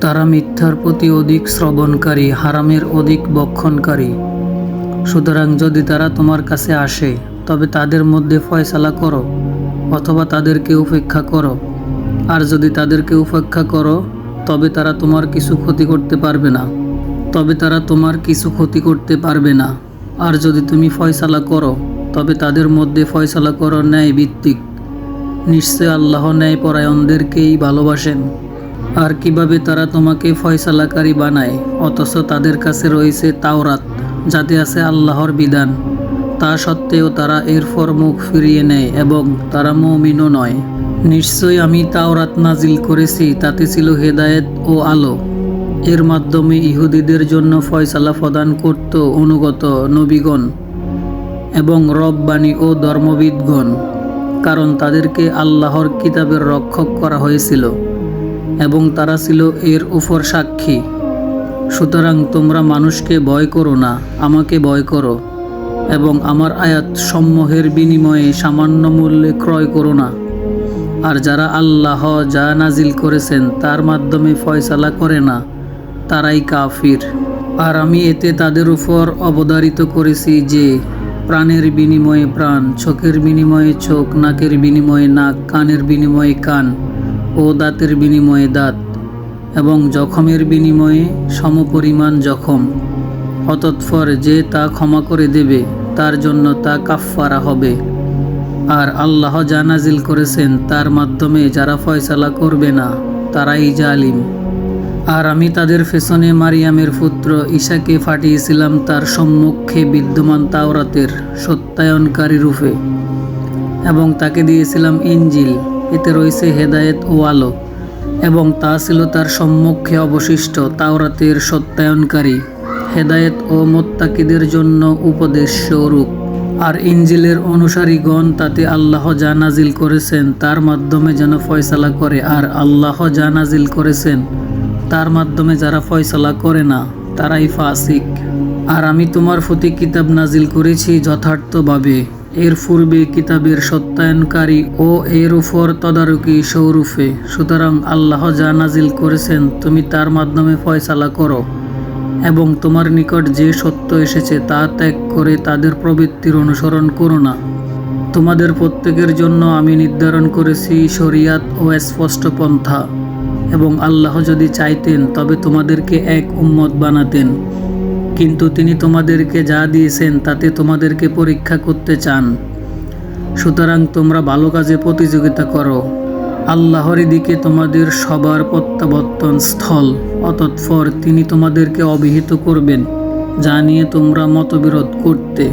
তারা মিথ্যার প্রতি অধিক শ্রবণকারী, হারামের অধিক বক্ষণকারী। সুতরাং যদি তারা তোমার কাছে আসে, তবে তাদের মধ্যে ফয়সালা করো, অথবা তাদেরকে উপেক্ষা করো। আর যদি তাদেরকে উপেক্ষা করো, তবে তারা তোমার কিছু ক্ষতি করতে পারবে না। তবে তারা তোমার কিছু ক্ষতি করতে পারবে না। আর যদি তুমি ফয়সালা করো, তবে তাদের মধ্যে ফয়সালা করো ন্যায় ভিত্তিক নিশ্চয় আল্লাহ ন্যায় পরায়ণদেরকেই ভালোবাসেন। আর কীভাবে তারা তোমাকে ফয়সালাকারী বানায়? অথচ তাদের কাছে রয়েছে তাওরাত, যাতে আছে আল্লাহর বিধান। তা সত্ত্বেও তারা এরপর মুখ ফিরিয়ে নেয় এবং তারা মৌমিনও নয়। নিশ্চয় আমি তাওরাত নাজিল করেছি, তাতে ছিল হেদায়েত ও আলো। এর মাধ্যমে ইহুদিদের জন্য ফয়সালা প্রদান করত অনুগত নবীগণ এবং রব্বানী ও ধর্মবিদগণ, কারণ তাদেরকে আল্লাহর কিতাবের রক্ষক করা হয়েছিল। এবং তারা ছিল এর উপর সাক্ষী। সুতরাং তোমরা মানুষকে ভয় করো না, আমাকে ভয় করো এবং আমার আয়াত সমূহের বিনিময়ে সামান্য মূল্যে ক্রয় করো না। আর যারা আল্লাহ যা নাজিল করেছেন তার মাধ্যমে ফয়সালা করে না, তারাই কাফির। আর আমি এতে তাদের উপর অবধারিত করেছি যে, প্রাণের বিনিময়ে প্রাণ, চোখের বিনিময়ে চোখ, নাকের বিনিময়ে নাক, কানের বিনিময়ে কান। ও দাঁতের বিনিময়ে দাঁত এবং জখমের বিনিময়ে সমপরিমাণ জখম। অতৎপর যে তা ক্ষমা করে দেবে, তার জন্য তা কাফফারা হবে। আর আল্লাহ যা নাজিল করেছেন, তার মাধ্যমে যারা ফয়সালা করবে না, তারাই জালিম। আর আমি তাদের পেছনে মারিয়ামের পুত্র ঈশাকে ফাটিয়েছিলাম তার সম্মুখে বিদ্যমান তাওরাতের সত্যায়নকারী রূপে। এবং তাকে দিয়েছিলাম ইঞ্জিল এতে রয়েছে হেদায়েত ও আলো, এবং তা ছিল তার সম্মুখে অবশিষ্ট তাওরাতের সত্যায়নকারী, হেদায়েত ও মোত্তাকিদের জন্য উপদেশ স্বরূপ আর ইঞ্জিলের অনুসারীগণ তাতে আল্লাহ যা নাজিল করেছেন তার মাধ্যমে যেন ফয়সালা করে, আর আল্লাহ যা নাজিল করেছেন তার মাধ্যমে যারা ফয়সালা করে না, তারাই ফাসিক। আর আমি তোমার প্রতি কিতাব নাজিল করেছি যথার্থভাবে। এর পূর্বে কিতাবের সত্যায়নকারী ও এর উপর তদারকি স্বরূপে। সুতরাং আল্লাহ যা নাজিল করেছেন, তুমি তার মাধ্যমে ফয়সালা করো এবং তোমার নিকট যে সত্য এসেছে তা ত্যাগ করে তাদের প্রবৃত্তির অনুসরণ করো না। তোমাদের প্রত্যেকের জন্য আমি নির্ধারণ করেছি শরিয়াত ও স্পষ্ট পন্থা এবং আল্লাহ যদি চাইতেন, তবে তোমাদেরকে এক উম্মত বানাতেন। কিন্তু তিনি তোমাদেরকে যা দিয়েছেন, তাতে তোমাদেরকে পরীক্ষা করতে চান। সুতরাং তোমরা ভালো কাজে প্রতিযোগিতা করো। আল্লাহর দিকে তোমাদের সবার প্রত্যাবর্তন স্থল, অতৎপর তিনি তোমাদেরকে অভিহিত করবেন, যা নিয়ে তোমরা মতবিরোধ করতে।